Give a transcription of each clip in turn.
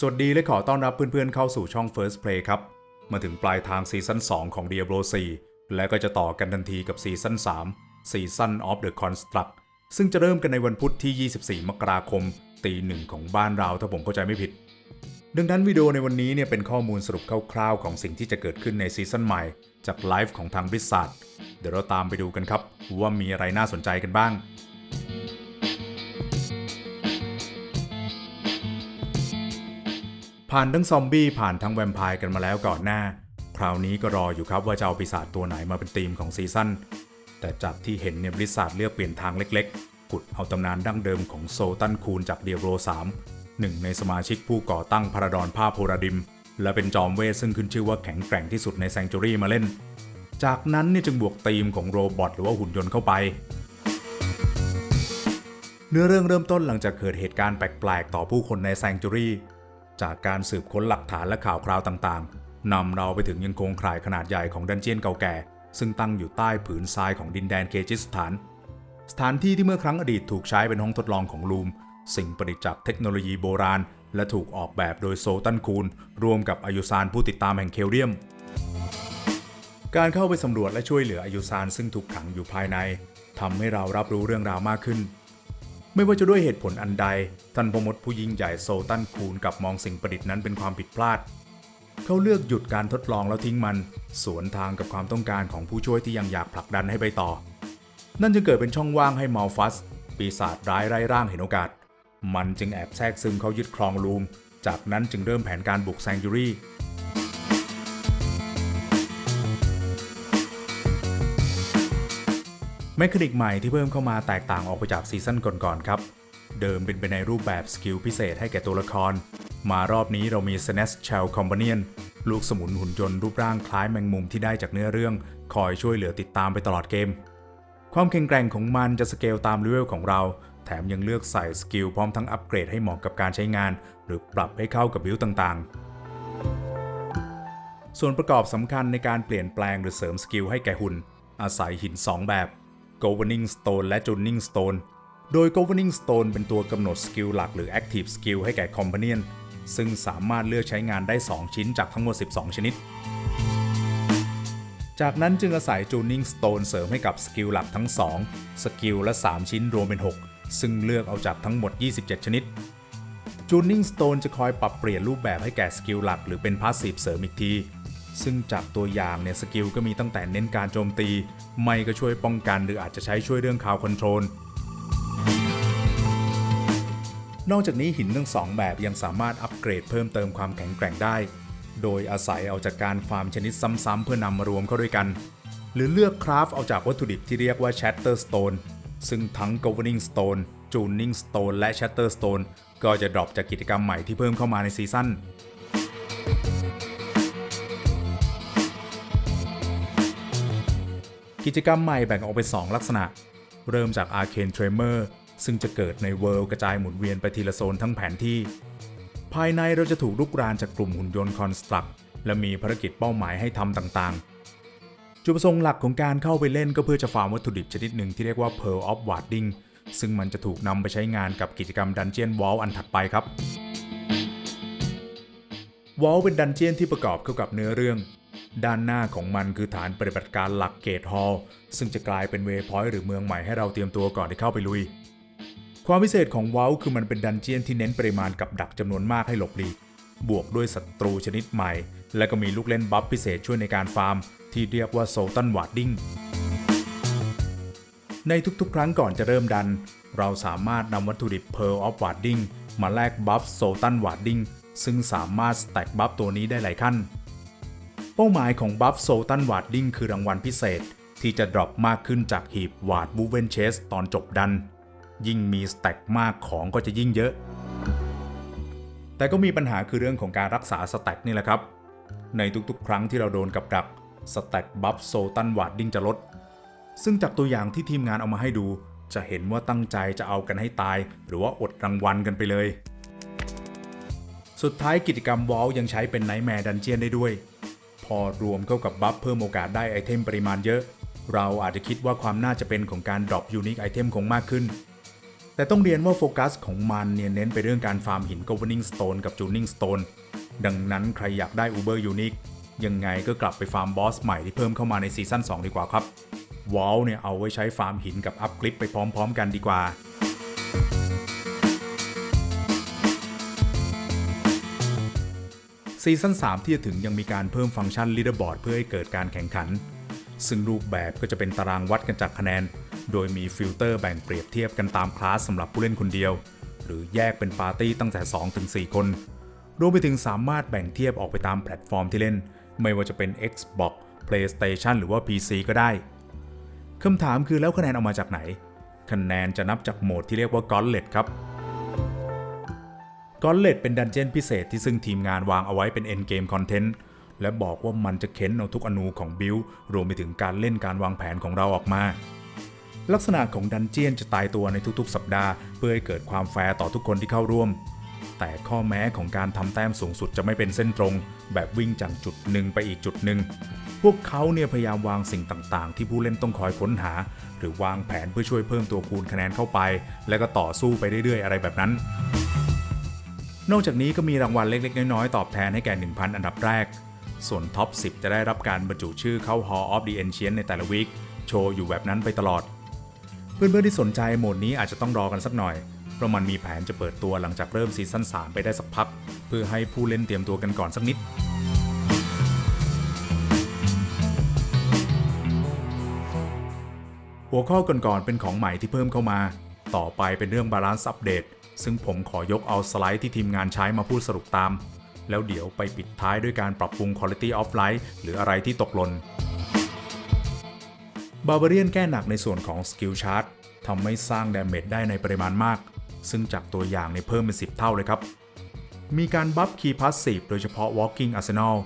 สวัสดีและขอต้อนรับเพื่อนๆเข้าสู่ช่อง First Play ครับ มาถึงปลายทางซีซั่น2 ของ Diablo 4 และก็จะต่อกันทันทีกับซีซั่น3 Season of the Construct ซึ่งจะเริ่มกันในวันพุธที่ 24 มกราคม ตีหนึ่งของบ้านเราถ้าผมเข้าใจไม่ผิด ดังนั้นวิดีโอในวันนี้เนี่ยเป็นข้อมูลสรุปคร่าวๆ ของสิ่งที่จะเกิดขึ้นในซีซั่นใหม่ จากไลฟ์ของทางบริษัทเดี๋ยวเราตามไปดูกันครับว่ามีอะไรน่าสนใจกันบ้าง ผ่านทั้งซอมบี้ผ่านทั้งแวมไพร์กันมาแล้วก่อนหน้า คราวนี้ก็รออยู่ครับว่าจะเอาปีศาจตัวไหนมาเป็นธีมของซีซั่น แต่จากที่เห็นเนี่ยบริษัทเลือกเปลี่ยนทางเล็กๆขุดเอาตำนานดั้งเดิมของโซตันคูนจากเดียโร3หนึ่งในสมาชิกผู้ก่อตั้งพาราดอนผ้าโพราดิม และเป็นจอมเวทซึ่งขึ้นชื่อว่าแข็งแกร่งที่สุดในแซงจูรี่มาเล่น จากนั้นเนี่ยจึงบวกธีมของโรบอทหรือว่าหุ่นยนต์เข้าไปเนื้อเรื่องเริ่มต้นหลังจากเกิดเหตุการณ์แปลกๆ ต่อผู้คนในแซงจูรี่ จากการสืบค้นหลักฐานและข่าวคราวต่างๆนำเราไปถึงยังโครงข่ายขนาดใหญ่ของดันเจียนเก่าแก่ ซึ่งตั้งอยู่ใต้ผืนทรายของดินแดนเคจิสถาน สถานที่ที่เมื่อครั้งอดีตถูกใช้เป็นห้องทดลองของลูม สิ่งประดิษฐ์จากเทคโนโลยีโบราณ และถูกออกแบบโดยโซตันคูนรวมกับอายุซานผู้ติดตามแห่งเคลเดียม การเข้าไปสำรวจและช่วยเหลืออายุซานซึ่งถูกขังอยู่ภายในทำให้เรารับรู้เรื่องราวมากขึ้น ไม่ว่าจะด้วยเหตุผลอันใด ท่านพมดผู้ยิ่งใหญ่โซตันคูนกับมองสิ่งประดิษฐ์นั้นเป็นความผิดพลาด เขาเลือกหยุดการทดลองแล้วทิ้งมัน สวนทางกับความต้องการของผู้ช่วยที่ยังอยากผลักดันให้ไปต่อ นั่นจึงเกิดเป็นช่องว่างให้มัลฟัส ปีศาจร้ายไร้ร่างเห็นโอกาส มันจึงแอบแทรกซึมเขายึดครองลูม จากนั้นจึงเริ่มแผนการบุกแซงจูรี่ แมคานิกใหม่ที่เพิ่มเข้ามาแตกต่างออกไปจากซีซั่นก่อนๆครับ เดิมเป็นไปในรูปแบบสกิลพิเศษให้แก่ตัวละคร มารอบนี้เรามี s n e s c h e l Companion ลูกสมุนหุ่นยนต์รูปร่างคล้ายแมงมุมที่ได้จากเนื้อเรื่อง คอยช่วยเหลือติดตามไปตลอดเกม ความแข็งแกร่งของมันจะสเกลตามเลเวลของเรา แถมยังเลือกใส่สกิลพร้อมทั้งอัปเกรดให้เหมาะกับการใช้งาน หรือปรับให้เข้ากับบิลต่างๆ ส่วนประกอบสำคัญในการเปลี่ยนแปลงหรือเสริมสกิลให้แก่หุ่น อาศัยหิน 2 แบบ Governing Stone และ Tuning Stone โดย Governing Stone เป็นตัวกำหนดสกิลหลักหรือ Active Skill ให้แก่ Companion ซึ่งสามารถเลือกใช้งานได้ 2 ชิ้นจากทั้งหมด 12 ชนิด จากนั้นจึงอาศัย Tuning Stone เสริมให้กับสกิลหลักทั้ง 2 สกิลและ 3 ชิ้นรวมเป็น 6 ซึ่งเลือกเอาจากทั้งหมด 27 ชนิด Tuning Stone จะคอยปรับเปลี่ยนรูปแบบให้แก่สกิลหลักหรือเป็นพาสซีฟเสริมอีกที ซึ่งจากตัวอย่างเนี่ยสกิลก็มีตั้งแต่เน้นการโจมตี ไม่ก็ช่วยป้องกัน หรืออาจจะใช้ช่วยเรื่องคาวคอนโทรลนอกจากนี้หินทั้งสองแบบยังสามารถอัปเกรดเพิ่มเติมความแข็งแกร่งได้ โดยอาศัยเอาจากการฟาร์มชนิดซ้ำๆเพื่อนำมารวมเข้าด้วยกัน หรือเลือกคราฟเอาจากวัตถุดิบที่เรียกว่า Shatter Stone ซึ่งทั้ง Governing Stone Tuning Stone และ Shatter Stone ก็จะดรอปจากกิจกรรมใหม่ที่เพิ่มเข้ามาในซีซั่น กิจกรรมใหม่แบ่งออกเป็น 2 ลักษณะ เริ่มจาก Arcane Tremor ซึ่งจะเกิดในเวิลด์กระจายหมุนเวียนไปทีละโซนทั้งแผนที่ ภายในเราจะถูกลุกรานจากกลุ่มหุ่นยนต์ Construct และมีภารกิจเป้าหมายให้ทำต่างๆ จุดประสงค์หลักของการเข้าไปเล่นก็เพื่อจะฟาร์มวัตถุดิบชนิดหนึ่งที่เรียกว่า Pearl of Warding ซึ่งมันจะถูกนำไปใช้งานกับกิจกรรม Dungeon Wall อันถัดไปครับวอลเป็นดันเจียนที่ประกอบเข้ากับเนื้อเรื่อง ด้านหน้าของมันคือฐานปฏิบัติการหลักเกตฮอล์ซึ่งจะกลายเป็นเวพอยต์หรือเมืองใหม่ให้เราเตรียมตัวก่อนที่เข้าไปลุย ความพิเศษของวอลคือมันเป็นดันเจียนที่เน้นปริมาณกับดักจำนวนมากให้หลบหลีก บวกด้วยศัตรูชนิดใหม่ และก็มีลูกเล่นบัฟพิเศษช่วยในการฟาร์ม ที่เรียกว่าโซตันวาร์ดิ้งในทุกๆ ครั้งก่อนจะเริ่มดัน เราสามารถนำวัตถุดิบ Pearl of Warding มาแลกบัฟโซตันวาร์ดิ้งซึ่งสามารถสแต็กบัฟตัวนี้ได้หลายขั้น เป้าหมายของบัฟโซตันวาร์ดิ้งคือรางวัลพิเศษ ที่จะดรอปมากขึ้นจากหีบวาร์ดบูเวนเชสตอนจบดัน ยิ่งมีสแต็กมากของก็จะยิ่งเยอะ แต่ก็มีปัญหาคือเรื่องของการรักษาสแต็กนี่แหละครับ ในทุกๆ ครั้งที่เราโดนกับดักสแต็กบัฟโซตันวาร์ดิ้งจะลด ซึ่งจากตัวอย่างที่ทีมงานเอามาให้ดู จะเห็นว่าตั้งใจจะเอากันให้ตาย หรือว่าอดรางวัลกันไปเลย สุดท้ายกิจกรรมวอลยังใช้เป็นไนท์แมร์ดันเจียนได้ด้วย พอรวมเข้ากับบัฟเพิ่มโอกาสได้ไอเทมปริมาณเยอะ เราอาจจะคิดว่าความน่าจะเป็นของการดรอปยูนิคไอเทมคงมากขึ้น แต่ต้องเรียนว่าโฟกัสของมันเนี่ยเน้นไปเรื่องการฟาร์มหิน Governing Stone กับ Tuning Stone ดังนั้นใครอยากได้ Uber Unique ยังไงก็กลับไปฟาร์มบอสใหม่ที่เพิ่มเข้ามาในซีซั่น2 ดีกว่าครับวอลเนี่ยเอาไว้ใช้ฟาร์มหินกับอัพกริปไปพร้อม ๆ กันดีกว่า ซีซั่น3 ที่จะถึงยังมีการเพิ่มฟังก์ชัน Leaderboard เพื่อให้เกิดการแข่งขัน ซึ่งรูปแบบก็จะเป็นตารางวัดกันจากคะแนน โดยมีฟิลเตอร์แบ่งเปรียบเทียบกันตามคลาสสำหรับผู้เล่นคนเดียว หรือแยกเป็นปาร์ตี้ตั้งแต่ 2-4 คน รวมไปถึงสามารถแบ่งเทียบออกไปตามแพลตฟอร์มที่เล่น ไม่ว่าจะเป็น Xbox PlayStation หรือว่า PC ก็ได้คำถามคือแล้วคะแนนเอามาจากไหน คะแนนจะนับจากโหมดที่เรียกว่า Gauntlet ครับ Gauntlet เป็นดันเจี้ยนพิเศษที่ซึ่งทีมงานวางเอาไว้เป็น End Game Content และบอกว่ามันจะเค้นเอาทุกอนูของบิลรวมไปถึงการเล่นการวางแผนของเราออกมา ลักษณะของดันเจียนจะตายตัวในทุกๆ สัปดาห์ เพื่อให้เกิดความแฟร์ต่อทุกคนที่เข้าร่วม แต่ข้อแม้ของการทำแต้มสูงสุดจะไม่เป็นเส้นตรง แบบวิ่งจากจุดหนึ่งไปอีกจุดหนึ่งพวกเขาเนี่ยพยายามวางสิ่งต่างๆ ที่ผู้เล่นต้องคอยค้นหา หรือวางแผนเพื่อช่วยเพิ่มตัวคูณคะแนนเข้าไป แล้วก็ต่อสู้ไปเรื่อยๆ อะไรแบบนั้น นอกจากนี้ก็มีรางวัลเล็ก ๆ น้อยๆ ตอบแทนให้แก่ 1,000 อันดับแรก ส่วนท็อป 10 จะได้รับการบรรจุชื่อเข้า Hall of the Ancient ในแต่ละวีคโชว์อยู่แบบนั้นไปตลอด เพื่อนๆที่สนใจโหมดนี้อาจจะต้องรอกันสักหน่อย เพราะมันมีแผนจะเปิดตัวหลังจากเริ่มซีซั่น3ไปได้สักพัก เพื่อให้ผู้เล่นเตรียมตัวกันก่อนสักนิดหัวข้อก่อนๆเป็นของใหม่ที่เพิ่มเข้ามา ต่อไปเป็นเรื่องบาลาน ซึ่งผมขอยกเอาสไลด์ที่ทีมงานใช้มาพูดสรุปตาม แล้วเดี๋ยวไปปิดท้ายด้วยการปรับปรุง Quality of Life หรืออะไรที่ตกหล่นบา r าเรียนแก้หนักในส่วนของสกิลชาร์ t ทำให้สร้างดาเมจได้ในปริมาณมาก ซึ่งจากตัวอย่างในเพิ่มเป็น 10 เท่าเลยครับ มีการบัฟคีย์พาสซีฟโดยเฉพาะ Walking Arsenal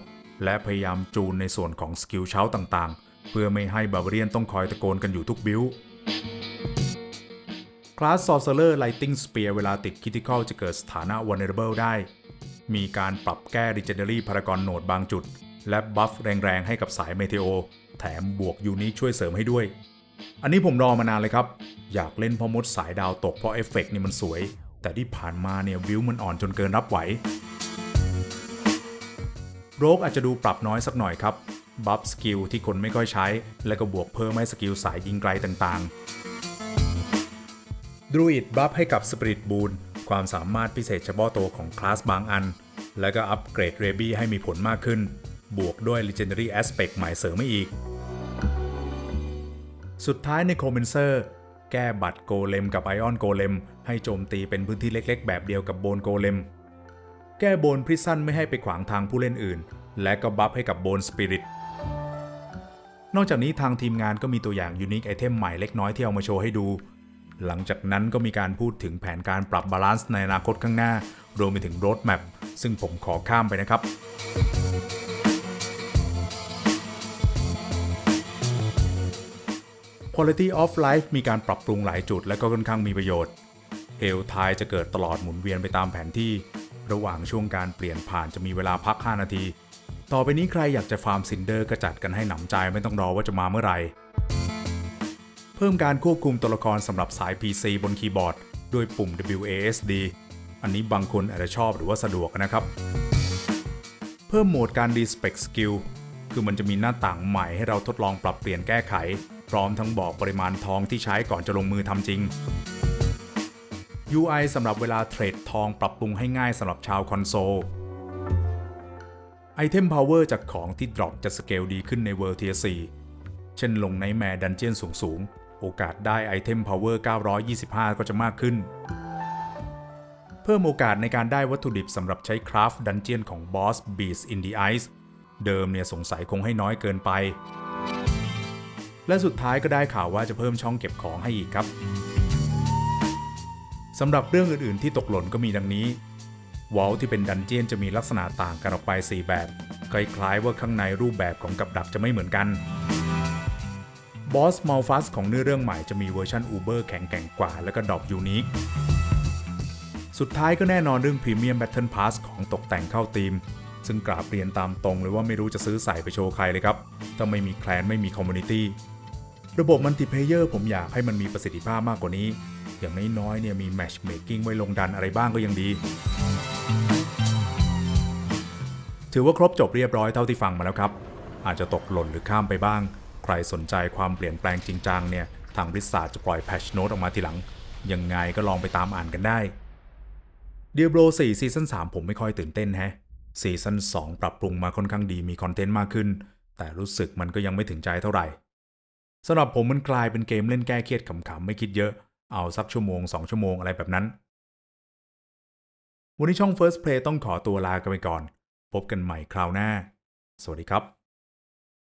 และพยายามจูนในส่วนของสกิลเช้าต่างๆ เพื่อไม่ให้บา r าเรียนต้องคอยตะโกนกันอยู่ทุกบิล คลาส Sorcerer Lighting Spear เวลาติด Critical จะเกิดสถานะ Vulnerable ได้ มีการปรับแก้ Legendary Paragon Node บางจุด และบัฟแรงๆ ให้กับสายเมเทโอ แถมบวกยูนิช่วยเสริมให้ด้วย อันนี้ผมรอมานานเลยครับ อยากเล่นเพราะมดสายดาวตกเพราะเอฟเฟกต์นี่มันสวย แต่ที่ผ่านมาเนี่ยวิวมันอ่อนจนเกินรับไหวโรกอาจจะดูปรับน้อยสักหน่อยครับ บัฟสกิลที่คนไม่ค่อยใช้ และก็บวกเพิ่มให้สกิลสายยิงไกลต่างๆ ดรูอิดบัฟให้กับสปิริตบูนความสามารถพิเศษเฉพาะตัวของคลาสบางอัน และก็อัปเกรดเรบี้ให้มีผลมากขึ้น บวกด้วย Legendary Aspect ใหม่เสริมไม่อีก สุดท้ายในโคเมนเซอร์แก้บัตรโกเลมกับไอออนโกเลมให้โจมตีเป็นพื้นที่เล็กๆ แบบเดียวกับโบนโกเลม แก้โบนพริซันไม่ให้ไปขวางทางผู้เล่นอื่น และก็บัฟให้กับโบนสปิริตนอกจากนี้ทางทีมงานก็มีตัวอย่างยูนิคไอเทมใหม่เล็กน้อยที่เอามาโชว์ให้ดู หลังจากนั้นก็มีการพูดถึงแผนการปรับบาลานซ์ในอนาคตข้างหน้า รวมไปถึงโรดแมปซึ่งผมขอข้ามไปนะครับ Quality of Life มีการปรับปรุงหลายจุดและก็ค่อนข้างมีประโยชน์เฮลไทจะเกิดตลอดหมุนเวียนไปตามแผนที่ ระหว่างช่วงการเปลี่ยนผ่านจะมีเวลาพัก 5 นาที ต่อไปนี้ใครอยากจะฟาร์มซินเดอร์ก็จัดกันให้หนำใจไม่ต้องรอว่าจะมาเมื่อไหร่ พิ่มการควบคุมตัวละครสำหรับสาย PC บนคีย์บอร์ด ด้วยปุ่ม WASD อันนี้บางคนอาจจะชอบหรือว่าสะดวกนะครับ เพิ่มโหมดการดีสเปกสกิลคือมันจะมีหน้าต่างใหม่ให้เราทดลองปรับเปลี่ยนแก้ไข พร้อมทั้งบอกปริมาณทองที่ใช้ก่อนจะลงมือทำจริง UI สำหรับเวลาเทรดทองปรับปรุงให้ง่ายสำหรับชาวคอนโซลไอเทมพาวเวอร์จากของที่ดรอปจะสเกลดีขึ้นในเวอร์เทีย4เช่นลงในแมดันเจียนสูงๆ โอกาสได้ไอเทมพาวเวอร์925 ก็จะมากขึ้น เพิ่มโอกาสในการได้วัตถุดิบสำหรับใช้คราฟดันเจียนของบอส Beast in the Ice เดิมเนี่ยสงสัยคงให้น้อยเกินไป และสุดท้ายก็ได้ข่าวว่าจะเพิ่มช่องเก็บของให้อีกครับสำหรับเรื่องอื่นๆ ที่ตกหล่นก็มีดังนี้วอลที่เป็นดันเจียนจะมีลักษณะต่างกันออกไป 4 แบบ คล้ายๆว่าข้างในรูปแบบของกับดักจะไม่เหมือนกัน บอสมัลฟัสของเนื้อเรื่องใหม่จะมีเวอร์ชันอูเบอร์แข็งแกร่งกว่า และก็ดอกยูนิคสุดท้ายก็แน่นอนเรื่อง Premium Battle Pass ของตกแต่งเข้าธีม ซึ่งกราบเรียนตามตรงเลยว่าไม่รู้จะซื้อใส่ไปโชว์ใครเลยครับถ้าไม่มีแคลนไม่มีคอมมูนิตี้ระบบมัลติเพเยอร์ผมอยากให้มันมีประสิทธิภาพมากกว่านี้ อย่างน้อยๆเนี่ยมีแมชเมคกิ้งไว้ลงดันอะไรบ้างก็ยังดี ถือว่าครบจบเรียบร้อยเท่าที่ฟังมาแล้วครับ อาจจะตกหล่นหรือข้ามไปบ้าง ใครสนใจความเปลี่ยนแปลงจริงจังเนี่ย ทางบริษัทจะปล่อยแพชโนตออกมาทีหลัง ยังไงก็ลองไปตามอ่านกันได้เดียโบร4ซีซั่น3ผมไม่ค่อยตื่นเต้นแฮะซีซั่น2 ปรับปรุงมาค่อนข้างดีมีคอนเทนต์มากขึ้น แต่รู้สึกมันก็ยังไม่ถึงใจเท่าไหร่สำหรับผมมันกลายเป็นเกมเล่นแก้เครียดขำๆไม่คิดเยอะ เอาสักชั่วโมง 2 ชั่วโมงอะไรแบบนั้น วันนี้ช่อง First Play ต้องขอตัวลากันไปก่อน พบกันใหม่คราวหน้า สวัสดีครับ